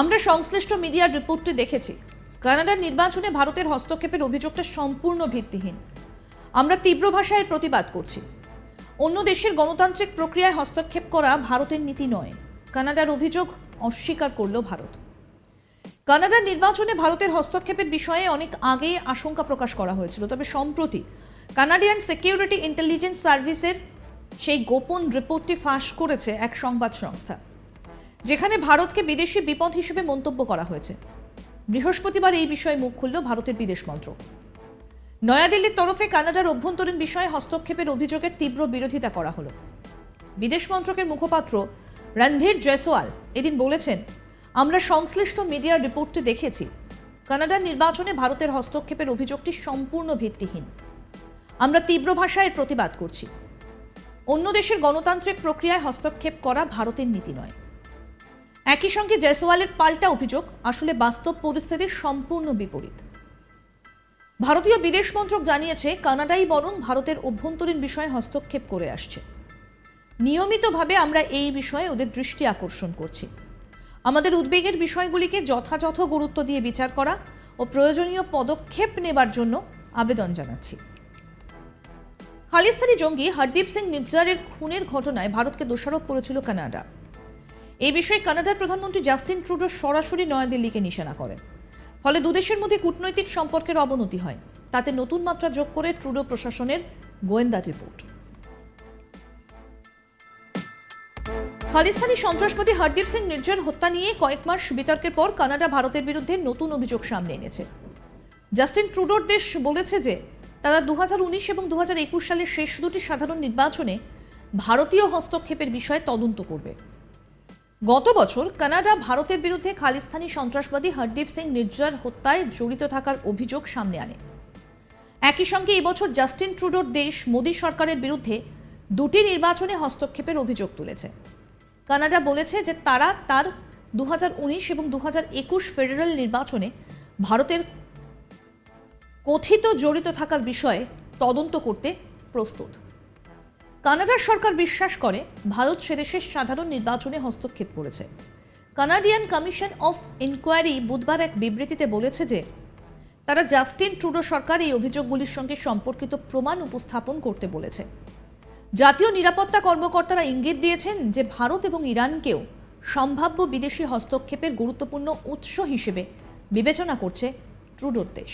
আমরা সংশ্লিষ্ট মিডিয়ার রিপোর্টটি দেখেছি। কানাডার নির্বাচনে ভারতের হস্তক্ষেপের অভিযোগটা সম্পূর্ণ ভিত্তিহীন। আমরা তীব্র ভাষায় প্রতিবাদ করছি। অন্য দেশের গণতান্ত্রিক প্রক্রিয়ায় হস্তক্ষেপ করা ভারতের নীতি নয়। কানাডার অভিযোগ অস্বীকার করল ভারত। কানাডার নির্বাচনে ভারতের হস্তক্ষেপের বিষয়ে অনেক আগেই আশঙ্কা প্রকাশ করা হয়েছিল। তবে সম্প্রতি কানাডিয়ান সিকিউরিটি ইন্টেলিজেন্স সার্ভিসের সেই গোপন রিপোর্টটি ফাঁস করেছে এক সংবাদ সংস্থা। যেখানে ভারতকে বিদেশি বিপদ হিসেবে মন্তব্য করা হয়েছে। বৃহস্পতিবার এই বিষয়ে মুখ খুলল ভারতের বিদেশ মন্ত্রক। নয়াদিল্লির তরফে কানাডার অভ্যন্তরীণ বিষয়ে হস্তক্ষেপের অভিযোগের তীব্র বিরোধিতা করা হলো। বিদেশ মন্ত্রকের মুখপাত্র রণধীর জয়সওয়াল এদিন বলেছেন, আমরা সংশ্লিষ্ট মিডিয়ার রিপোর্টটি দেখেছি। কানাডার নির্বাচনে ভারতের হস্তক্ষেপের অভিযোগটি সম্পূর্ণ ভিত্তিহীন। আমরা তীব্র ভাষায় প্রতিবাদ করছি। অন্য দেশের গণতান্ত্রিক প্রক্রিয়ায় হস্তক্ষেপ করা ভারতের নীতি নয়। একই সঙ্গে জয়সওয়ালের পাল্টা অভিযোগ, আসলে বাস্তব পরিস্থিতির সম্পূর্ণ বিপরীত। ভারতীয় বিদেশ মন্ত্রক জানিয়েছে, কানাডাই বরং ভারতের অভ্যন্তরীণ বিষয়ে হস্তক্ষেপ করে আসছে। নিয়মিতভাবে আমরা এই বিষয়ে ওদের দৃষ্টি আকর্ষণ করছি। আমাদের উদ্বেগের বিষয়গুলিকে যথাযথ গুরুত্ব দিয়ে বিচার করা ও প্রয়োজনীয় পদক্ষেপ নেবার জন্য আবেদন জানাচ্ছি। খালিস্তানি জঙ্গি হরদীপ সিং নির্জারের খুনের ঘটনায় ভারতকে দোষারোপ করেছিল কানাডা। এই বিষয়ে কানাডার প্রধানমন্ত্রী জাস্টিন ট্রুডো সরাসরি নয়াদিল্লিকে নিশানা করেন। ফলে দুদেশের মধ্যে কূটনৈতিক সম্পর্কের অবনতি হয়। তাতে নতুন মাত্রা যোগ করে ট্রুডো প্রশাসনের গোয়েন্দা রিপোর্ট। খালিস্তানি সন্ত্রাসবাদী হরদীপ সিং নির্জর হত্যা নিয়ে কয়েক মাস বিতর্কের পর কানাডা ভারতের বিরুদ্ধে নতুন অভিযোগ সামনে এনেছে। জাস্টিন ট্রুডোর দেশ বলেছে যে, তারা দু হাজার উনিশ এবং দু হাজার একুশ সালের শেষ দুটি সাধারণ নির্বাচনে ভারতীয় হস্তক্ষেপের বিষয়ে তদন্ত করবে। গত বছর কানাডা ভারতের বিরুদ্ধে খালিস্তানি সন্ত্রাসবাদী হরদীপ সিং নির্জার হত্যায় জড়িত থাকার অভিযোগ সামনে আনে। একই সঙ্গে এবছর জাস্টিন ট্রুডোর দেশ মোদী সরকারের বিরুদ্ধে দুটি নির্বাচনে হস্তক্ষেপের অভিযোগ তুলেছে। কানাডা বলেছে যে তারা তার দু হাজার উনিশ এবং দু হাজার একুশ ফেডারেল নির্বাচনে ভারতের কথিত জড়িত থাকার বিষয়ে তদন্ত করতে প্রস্তুত। কানাডার সরকার বিশ্বাস করে ভারত সেদেশের সাধারণ নির্বাচনে হস্তক্ষেপ করেছে। কানাডিয়ান কমিশন অফ ইনকোয়ারি বুধবার এক বিবৃতিতে বলেছে যে, তারা জাস্টিন ট্রুডো সরকার এই অভিযোগগুলির সঙ্গে সম্পর্কিত প্রমাণ উপস্থাপন করতে বলেছে। জাতীয় নিরাপত্তা কর্মকর্তারা ইঙ্গিত দিয়েছেন যে, ভারত এবং ইরানকেও সম্ভাব্য বিদেশি হস্তক্ষেপের গুরুত্বপূর্ণ উৎস হিসেবে বিবেচনা করছে ট্রুডোর দেশ।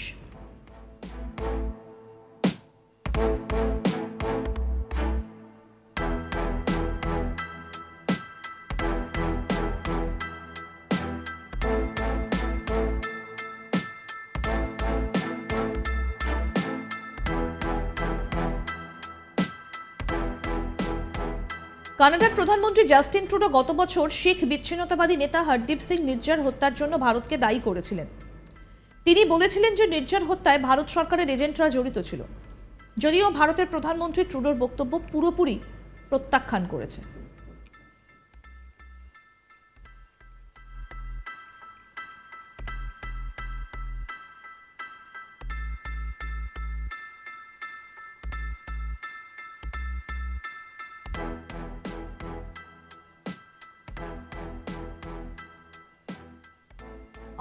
কানাডার প্রধানমন্ত্রী জাস্টিন ট্রুডো গত বছর শিখ বিচ্ছিন্নতাবাদী নেতা হরদীপ সিং নির্জার হত্যার জন্য ভারতকে দায়ী করেছিলেন। তিনি বলেছিলেন যে নির্জার হত্যায় ভারত সরকারের এজেন্টরা জড়িত ছিল। যদিও ভারতের প্রধানমন্ত্রী ট্রুডোর বক্তব্য পুরোপুরি প্রত্যাখ্যান করেছে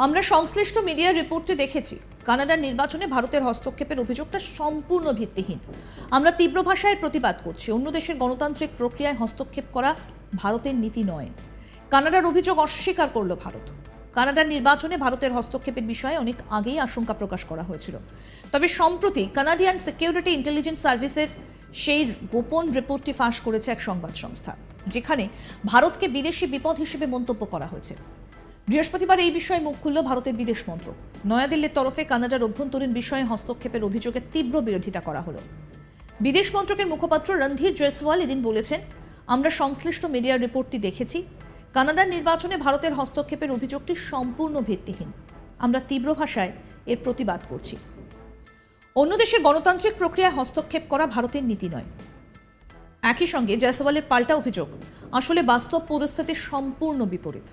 আমরা সংশ্লিষ্ট মিডিয়ার রিপোর্টে দেখেছি, কানাডার নির্বাচনে ভারতের হস্তক্ষেপের অভিযোগটা সম্পূর্ণ ভিত্তিহীন। আমরা তীব্র ভাষায় প্রতিবাদ করছি, অন্য দেশের গণতান্ত্রিক প্রক্রিয়ায় হস্তক্ষেপ করা ভারতের নীতি নয়। কানাডার অভিযোগ অস্বীকার করল ভারত। কানাডার নির্বাচনে ভারতের হস্তক্ষেপের বিষয়ে অনেক আগেই আশঙ্কা প্রকাশ করা হয়েছিল। তবে সম্প্রতি কানাডিয়ান সিকিউরিটি ইন্টেলিজেন্স সার্ভিসের সেই গোপন রিপোর্টটি ফাঁস করেছে এক সংবাদ সংস্থা, যেখানে ভারতকে বিদেশি বিপদ হিসেবে মন্তব্য করা হয়েছে। বৃহস্পতিবার এই বিষয়ে মুখ খুলল ভারতের বিদেশ মন্ত্রক। নয়াদিল্লির তরফে কানাডার অভ্যন্তরীণ বিষয়ে হস্তক্ষেপের অভিযোগে তীব্র বিরোধিতা করা হলো। বিদেশ মন্ত্রকের মুখপাত্র রণধীর জয়সওয়াল এদিন বলেছেন, আমরা সংশ্লিষ্ট মিডিয়ার রিপোর্টটি দেখেছি। কানাডার নির্বাচনে ভারতের হস্তক্ষেপের অভিযোগটি সম্পূর্ণ ভিত্তিহীন। আমরা তীব্র ভাষায় এর প্রতিবাদ করছি। অন্য দেশের গণতান্ত্রিক প্রক্রিয়ায় হস্তক্ষেপ করা ভারতের নীতি নয়। একই সঙ্গে জয়সওয়ালের পাল্টা অভিযোগ, আসলে বাস্তব পরিস্থিতির সম্পূর্ণ বিপরীত।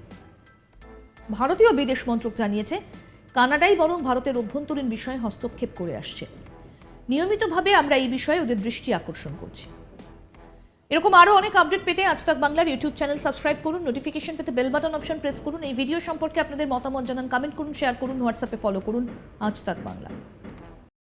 ভারতীয় বিদেশ মন্ত্রক জানিয়েছে, কানাডাই বরং ভারতের অভ্যন্তরীণ বিষয়ে হস্তক্ষেপ করে আসছে। নিয়মিতভাবে আমরা এই বিষয়ে ওদের দৃষ্টি আকর্ষণ করছি। এরকম আরও অনেক আপডেট পেতে আজ তক বাংলার ইউটিউব চ্যানেল সাবস্ক্রাইব করুন নোটিফিকেশন পেতে বেল বাটন অপশন প্রেস করুন। এই ভিডিও সম্পর্কে আপনাদের মতামত জানান কমেন্ট করুন শেয়ার করুন হোয়াটসঅ্যাপে ফলো করুন, আজ তাক বাংলা।